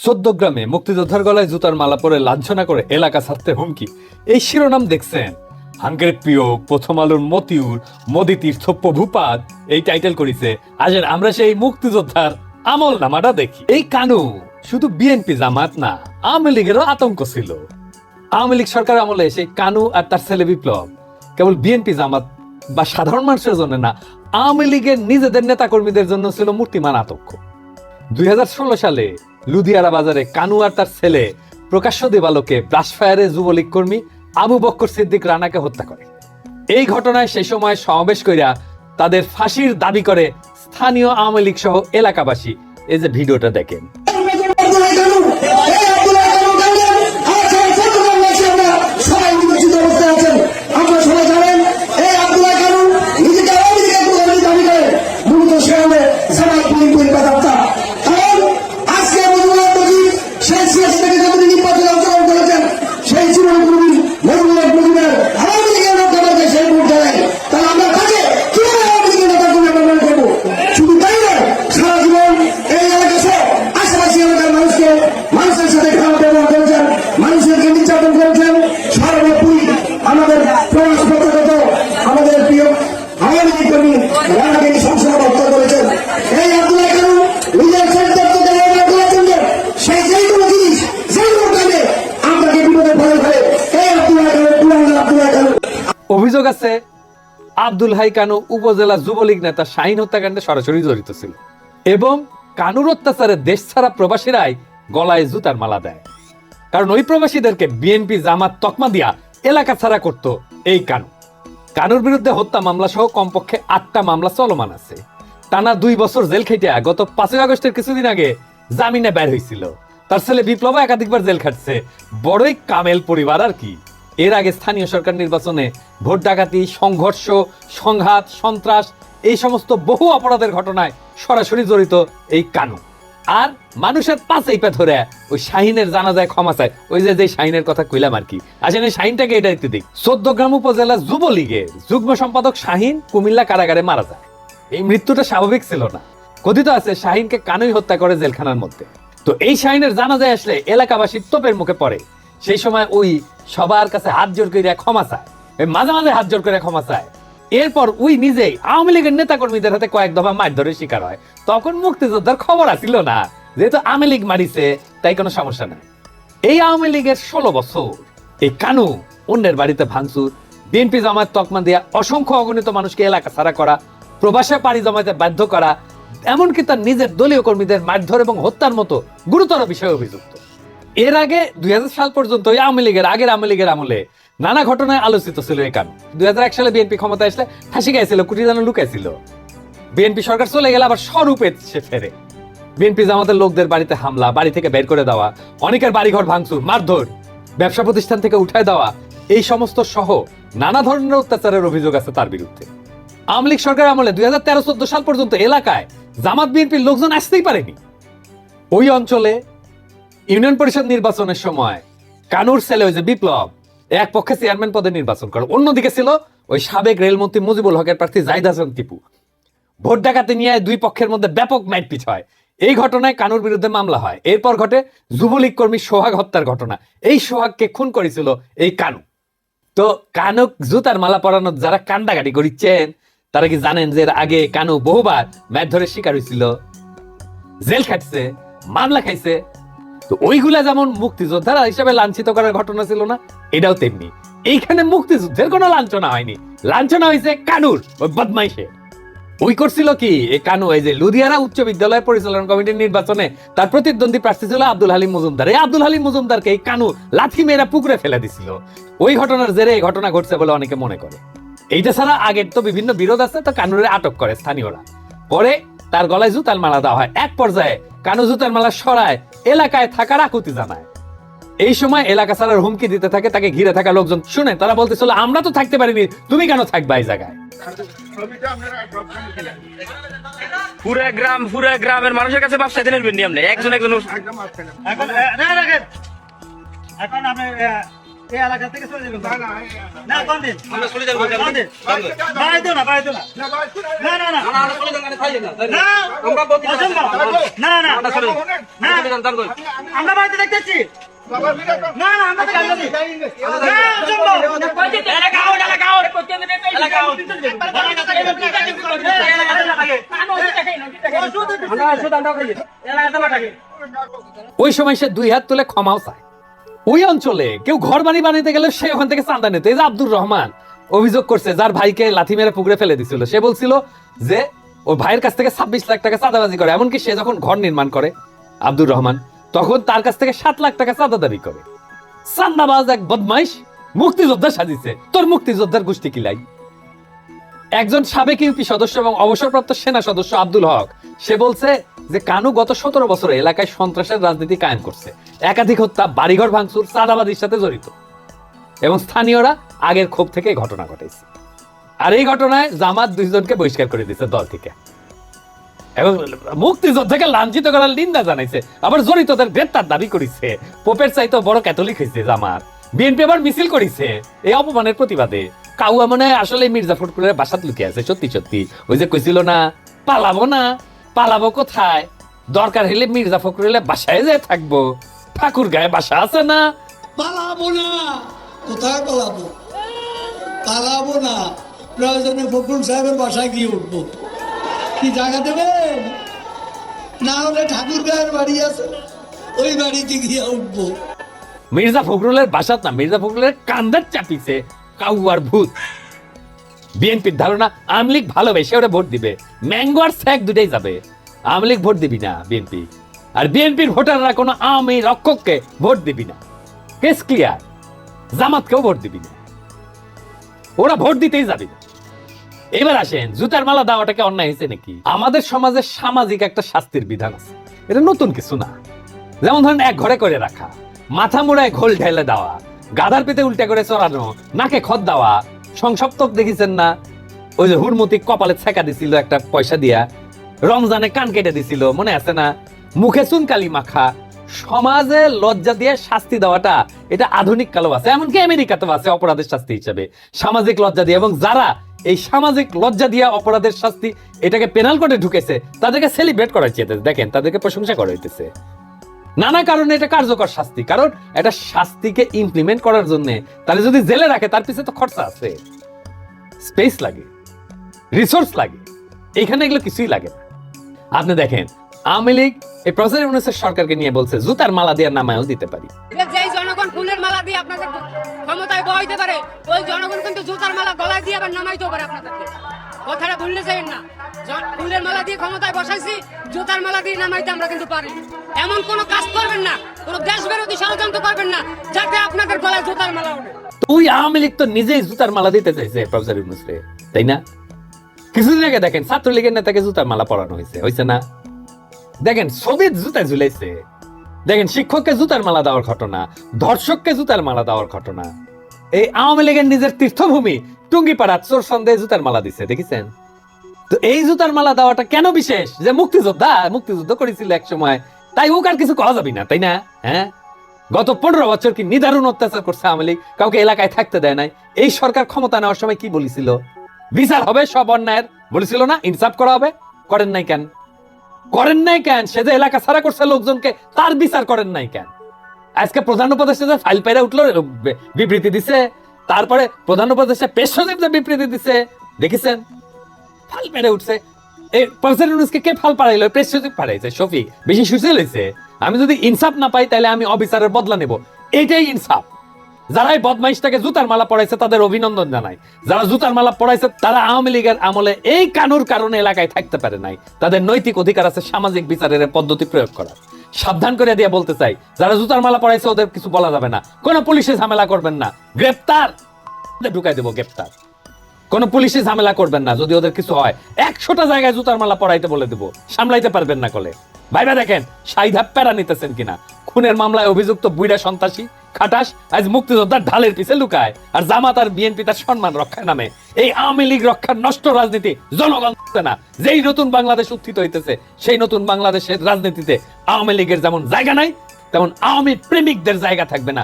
চোদ্দ গ্রামে মুক্তিযোদ্ধার গলায় জুতার মালা পরে লাঞ্ছনা করে এলাকা ছাড়তে হুমকি। এই শিরোনাম দেখছেন হাঙ্গের প্রিয় প্রথম আলোর মতিউর, মোদি তীর্থ প্রভুপাদ, এই টাইটেল করেছে। আজের আমরা সেই মুক্তিযোদ্ধার আমল নামাটা দেখি। এই কানু শুধু বিএনপি জামাত না, আওয়ামী লীগেরও আতঙ্ক ছিল। আওয়ামী লীগ সরকার আমলে সেই কানু আর তার ছেলে বিপ্লব কেবল বিএনপি জামাত বা সাধারণ মানুষের জন্য না, আওয়ামী লীগের নিজেদের নেতাকর্মীদের জন্য ছিল মূর্তিমান আতঙ্ক। দুই হাজার ষোলো সালে লুধিয়ারা বাজারে কানু আর তার ছেলে প্রকাশ্য দেবালোকে ব্রাশফায়ারে যুবলীগ কর্মী আবু বক্কর সিদ্দিক রানাকে হত্যা করে। এই ঘটনায় সেই সময় সমাবেশ করিয়া তাদের ফাঁসির দাবি করে স্থানীয় আওয়ামী লীগ সহ এলাকাবাসী। এই যে ভিডিওটা দেখেন। অভিযোগ আছে, আব্দুল হাই কানু উপজেলা যুবলীগ নেতা শাহিন হত্যাকাণ্ডে সরাসরি জড়িত ছিল এবং কানুর অত্যাচারে দেশ ছাড়া প্রবাসীরাই গলায় জুতার মালা দেয়। কারণ ওই প্রবাসীদেরকে বিএনপি জামাত তকমা দিয়া এলাকা ছাড়া করত এই কানু। কানুর বিরুদ্ধে হত্যা মামলা সহ কমপক্ষে আটটা মামলা চলমান আছে। টানা দুই বছর জেল খেটে গত পাঁচই আগস্টের কিছুদিন আগে জামিনে বের হয়েছিল তার ছেলে বিপ্লব একাধিকবার জেল খাটছে। বড়ই কামেল পরিবার আর কি। এর আগে স্থানীয় সরকার নির্বাচনে ভোট ডাকাতি, সংঘর্ষ, সংঘাত, সন্ত্রাস, এই সমস্ত বহু অপরাধের ঘটনায় সরাসরি জড়িত এই কানু। আর মানুষের পাশেই পা ধরে ওই শাহিনের জানা যায় ক্ষমা চায়। ওই যে শাহিনের কথা কইলাম আর কি। আসলে শাহিনটাকে এটা একটু দিক চোদ্দ গ্রাম উপজেলা যুবলীগের যুগ্ম সম্পাদক শাহিন কুমিল্লা কারাগারে মারা যায়। এই মৃত্যুটা স্বাভাবিক ছিল না। কথিত আছে, শাহিনকে কানুই হত্যা করে জেলখানার মধ্যে। তো এই শাহিনের জানা যায় আসলে এলাকাবাসীর তোপের মুখে পড়ে। সেই সময় ওই সবার কাছে হাত জোর করে ক্ষমা চায়। মাঝে মাঝে হাত জোর করে ক্ষমা চায়। এরপর ওই নিজেই আওয়ামী লীগের নেতা কর্মীদের হাতে কয়েক দফা মারধরের শিকার হয়। তখন মুক্তিযোদ্ধার খবর আসিল না। যেহেতু আওয়ামী লীগ মারিছে, তাই কোনো সমস্যা নাই। এই আওয়ামী লীগের ষোলো বছর, এই কানু অন্যের বাড়িতে ভাঙচুর, বিএনপি জামায়াত তকমা দিয়া অসংখ্য অগণিত মানুষকে এলাকা ছাড়া করা, প্রবাসে পাড়ি জমাতে বাধ্য করা, এমনকি তার নিজের দলীয় কর্মীদের মারধর এবং হত্যার মতো গুরুতর বিষয়ে অভিযুক্ত। এর আগে দুই হাজার সাল পর্যন্ত আওয়ামী লীগের আগের আওয়ামী লীগের আমলে নানা ঘটনায় আলোচিত ছিল এই কান দুই হাজার এক সালে বিএনপি ক্ষমতা আসলে ফাঁসি গাইছিল কুটি যেন লুকাইছিল। বিএনপি সরকার চলে গেলে আবার স্বরূপে সে ফেরে। বিএনপি জামাতের লোকদের বাড়িতে হামলা, বাড়ি থেকে বের করে দেওয়া, অনেকের বাড়িঘর ভাঙচুর, মারধর, ব্যবসা প্রতিষ্ঠান থেকে উঠায় দেওয়া, এই সমস্ত সহ নানা ধরনের অত্যাচারের অভিযোগ আছে তার বিরুদ্ধে। আওয়ামী লীগ সরকার আমলে দুই হাজার তেরো সাল পর্যন্ত এলাকায় জামাত বিএনপির লোকজন আসতেই পারেনি। ওই অঞ্চলে ইউনিয়ন পরিষদ নির্বাচনের সময় কানুর ছেলে ওই যে বিপ্লব, এক পক্ষে চেয়ারম্যান পদে নির্বাচন করে। অন্যদিকে ছিল ওই সাবেক রেলমন্ত্রী মুজিবুল হকের প্রার্থী জাহিদ হাসান টিপু। ভোট ডাকাতি নিয়ে দুই পক্ষের মধ্যে ব্যাপক মাইটপিট হয়। এই ঘটনায় কানুর বিরুদ্ধে মামলা হয়। এরপর ঘটে যুবলীগ কর্মী সোহাগ হত্যার ঘটনা। এই সোহাগকে খুন করেছিল এই কানু। তো কানুক জুতার মালা পরানো যারা কান্দাকাটি করিচ্ছেন, তারা কি জানেন যে আগে কানু বহুবার ম্যাট ধরে শিকার হয়েছিল? জেল খাটছে, মামলা খাইছে তো ওইগুলা যেমন মুক্তিযোদ্ধারা হিসাবে লাঞ্ছিত করার ঘটনা ছিল না, এটাও তেমনি। এইখানে মুক্তিযুদ্ধের কোনো লাঞ্ছনা হয়নি। লাঞ্ছনা হয়েছে কানুর, ওই বদমাইশে। ওই করছিল কি এই কানু, এই যে লুধিয়ানা উচ্চ বিদ্যালয় পরিচালনা কমিটির নির্বাচনে তার প্রতিদ্বন্দ্বী প্রার্থী ছিল আব্দুল হালিম মজুমদার। এই আব্দুল হালিম মজুমদারকে এই কানু লাথি মেয়েরা পুকুরে ফেলে দিছিল। ওই ঘটনার জেরে এই ঘটনা ঘটছে বলে অনেকে মনে করে। এইটা ছাড়া আগের তো বিভিন্ন বিরোধ আছে, তো কানুরে আটক করে স্থানীয়রা। পরে তার গলায় জুতার মালা দেওয়া হয়। এক পর্যায়ে কানু জুতার মালা সরায় এলাকায় থাকার আকুতি জানায়। এই সময় এলাকা ছাড়ার হুমকি দিতে থাকে তাকে ঘিরে থাকা লোকজন। শুনে তারা বলতে চলো আমরা তো থাকতে পারিনি তুমি কেন থাকবা এই জায়গায়? পুরা গ্রাম পুরা গ্রামের মানুষের কাছে একজন একজন এখন এই এলাকা থেকে চলে যাবেন না কোন দিন আমরা চলে যাব কোন দিন বাড়াই দিও না বাড়াই দিও না না না না না অসম্ভব। না না না আমরা বাড়িতে দেখতেছি না না আমরা দেখতেছি না অসম্ভব। ওই সময় সে দুই হাত তুলে ক্ষমাও চায় ওই অঞ্চলে কেউ ঘর বাড়ি বানাইতে গেলে সে ওখান থেকে চান্দা নিত। এই যে আব্দুর রহমান অভিযোগ করছে, যার ভাইকে লাথি মেরে পুকুরে ফেলে দিছিল। সে বলছিল যে ওই ভাইয়ের কাছ থেকে ছাব্বিশ লাখ টাকা চাঁদাবাজি করে। এমনকি সে যখন ঘর নির্মাণ করে, আব্দুর রহমান, তখন তার কাছ থেকে সাত লাখ টাকা চাঁদা দাবি করে। চান্দাবাজ এক বদমাইশ মুক্তিযোদ্ধা সাজিছে। তোর মুক্তিযোদ্ধার গোষ্ঠী কিলাই একজন সাবেক ইউপি সদস্য এবং অবসরপ্রাপ্ত সেনা সদস্য আব্দুল হক, সে বলছে যে কানু গত সতেরো বছরে এলাকায় সন্ত্রাসের রাজনীতি কায়েম করছে। একাধিক হত্যা, বাড়িঘর ভাঙচুর চাঁদাবাদির সাথে জড়িত। এবং স্থানীয়রা আগের ক্ষোভ থেকে ঘটনা ঘটেছে আর এই ঘটনায় জামাত দুইজনকে বহিষ্কার করে দিয়েছে দল থেকে। এবং মুক্তিযোদ্ধাকে লাঞ্ছিত করার নিন্দা জানাইছে। আবার জড়িতদের গ্রেপ্তার দাবি করেছে। পোপের চাইতে বড় ক্যাথলিক হয়েছে জামাত। বিএনপি আবার মিছিল করেছে। এই অপমানের প্রতিবাদে। কাউয়া মনে আসলে মির্জা ফটকুলের বাসাত লুকিয়ে আছে, সত্যি সত্যি। ওই যে কইছিল না, পালাবো না। পালাবো কোথায়? দরকার হলে মির্জা ফখরুলের বাসায় যে থাকব। ঠাকুর গায়ে বাসা আছে না? পালাবো না। কোথায় পালাবো? পালাবো না। প্রয়োজনে ফখরুল সাহেবের বাসায় গিয়ে উঠবো। কি জায়গা দেবেন? না হলে ঠাকুর গায়ের বাড়ি আছে ওই বাড়িতে গিয়ে উঠবো। মির্জা ফখরুলের বাসাত না মির্জা ফখরুলের কান্দার চাপিছে। কাউয়ার ভূত। বিএনপির ধারণা আওয়ামী লীগ ভালোবেসে, ওরা ভোট দিবে। ম্যাঙ্গো আর স্যাক দুটাই যাবে। আওয়ামী লীগ ভোট দিবি না বিএনপি আর বিএনপির ভোটাররা কোনো আওয়ামী রক্ষককে ভোট দিবি না। কেস ক্লিয়ার জামাতকেও ভোট দিবি না। ওরা ভোট দিতেই যাবে। এবার আসেন, জুতার মালা দেওয়াটাকে অন্যায় হয়েছে নাকি? আমাদের সমাজে সামাজিক একটা শাস্তির বিধান আছে। এটা নতুন কিছু না। যেমন ধরেন, এক ঘরে করে রাখা। মাথা মুড়ায় ঘোল ঢেলে দেওয়া। গাধার পেতে উল্টে করে চড়ানো। নাকে খত দেওয়া। সংসপ্তক দেখেছেন না? ওই যে হুড়মতি কপালে ছেকা দিছিল একটা পয়সা দিয়া, রমজানে কান কেটে দিছিল, মনে আছে না? মুখে চুনকালি মাখা, সমাজে লজ্জা দিয়ে শাস্তি দেওয়াটা, এটা আধুনিক কালো আছে, এমনকি আমেরিকাতেও আছে অপরাধের শাস্তি হিসেবে। সামাজিক লজ্জা দিয়ে, এবং যারা এই সামাজিক লজ্জা দিয়ে অপরাধের শাস্তি, এটাকে পেনাল কোর্টে ঢুকেছে, তাদেরকে সেলিব্রেট করা হইতেছে দেখেন, তাদেরকে প্রশংসা করা হইতেছে নানা কারণে এটা কার্যকর শাস্তি, কারণ এটা শাস্তিকে ইমপ্লিমেন্ট করার জন্য। তাহলে যদি জেলে রাখে, তার পিছনে তো খরচা আছে। স্পেস লাগে রিসোর্স লাগে এখানে এগুলো কিছুই লাগে না। আপনি দেখেন, আওয়ামী লীগ এই প্রফেসর ইউনুসের সরকারকে নিয়ে বলছে, জুতার মালা দেওয়ার নামায়ও দিতে পারি। যেই জনগণ ফুলের মালা দিয়ে আপনাদের ক্ষমতায় বহাইতে পারে, ওই জনগণ কিন্তু জুতার মালা গলায় দিয়ে আবার নামাইতেও পারে আপনাদেরকে। কথাটা ভুললে যাবেন না। ফুলের মালা দিয়ে ক্ষমতায় বসাইছি, জুতার মালা দিয়ে নামাইতে আমরা কিন্তু পারি এমন কোনো কাজ করবেন না, কোনো দেশ বিরোধী ষড়যন্ত্র করবেন না, যাতে আপনাদের গলায় জুতার মালা ওঠে। তো ওই আওয়ামী লীগ তো নিজেই জুতার মালা দিতে চাইছে, প্রফেসর ইউনুসকে তাই না? কিছুদিন আগে দেখেন, ছাত্রলীগের নেতাকে জুতার মালা পরানো হয়েছে হয়েছে না? দেখেন ছবির জুতায় ঝুলাইছে। দেখেন, শিক্ষককে জুতার মালা দেওয়ার ঘটনা ধর্ষককে জুতার মালা দেওয়ার ঘটনা। এই আওয়ামী লীগের নিজের তীর্থভূমি টুঙ্গিপাড়া চোর সন্দেহে জুতার মালা দিচ্ছে দেখেছেন? তো এই জুতার মালা দেওয়াটা কেন বিশেষ? যে মুক্তিযোদ্ধা, মুক্তিযুদ্ধ করেছিল এক সময়, তাই ও আর কিছু করা যাবে না, তাই না? হ্যাঁ? গত পনেরো বছর কি নিদারুণ অত্যাচার করছে আওয়ামী লীগ? কাউকে এলাকায় থাকতে দেয় নাই। এই সরকার ক্ষমতা নেওয়ার সময় কি বলেছিল? বিচার হবে, সব অন্যায়ের। বলেছিল না, ইনসাফ করা হবে। করেন নাই কেন? করেন নাই কেন? সে যে এলাকা ছাড়া করছে লোকজনকে, তার বিচার করেন নাই কেন? আজকে প্রধান উপদেষ্টা ফাইল পাইরা উঠল বিবৃতি দিছে। তারপরে প্রধান উপদেষ্টা পেশ যে বিবৃতি দিছে, দেখেছেন? ফাল পেরে উঠছে। এই কে ফাল পাড়াইছে, শফিক। বেশি আমি যদি ইনসাফ না পাই তাহলে আমি অবিচারের বদলা নেব। এইটাই ইনসাফ। যারা বদমাইশটাকে জুতার মালা পড়াইছে তাদের অভিনন্দন জানাই। যারা জুতার মালা পড়াইছে তারা আওয়ামী লীগের আমলে এই কানুর কারণে এলাকায় থাকতে পারে নাই। তাদের নৈতিক অধিকার আছে, সামাজিক বিচারের পদ্ধতি প্রয়োগ করার। সাবধান করে দিয়ে বলতে চাই, যারা জুতার মালা পড়াইছে ওদের কিছু বলা যাবে না। কোনো পুলিশে ঝামেলা করবেন না। গ্রেপ্তার! ঢুকাই দেবো গ্রেপ্তার। কোন পুলিশে ঝামেলা করবেন না, যদি ওদের কিছু হয়। একশোটা জায়গায় জুতার মালা পড়াইতে বলে দেবো। সামলাইতে পারবেন না কলে। ভাইবা দেখেন, সাইধা প্যারা নিতেছেন কিনা। খুনের মামলায় অভিযুক্ত বুইরা সন্ত্রাসী। খাটাস, আজ মুক্তিযোদ্ধার ঢালের পিছে লুকায়, আর জামাত আর বিএনপি তার সম্মান রক্ষা নামে। এই আওয়ামী লীগ রক্ষার নষ্ট রাজনীতি জনগণ না। যেই নতুন বাংলাদেশ উত্থিত হইতেছে, সেই নতুন বাংলাদেশের রাজনীতিতে আওয়ামী লীগের যেমন জায়গা নাই, তেমন আওয়ামী প্রেমিকদের জায়গা থাকবে না।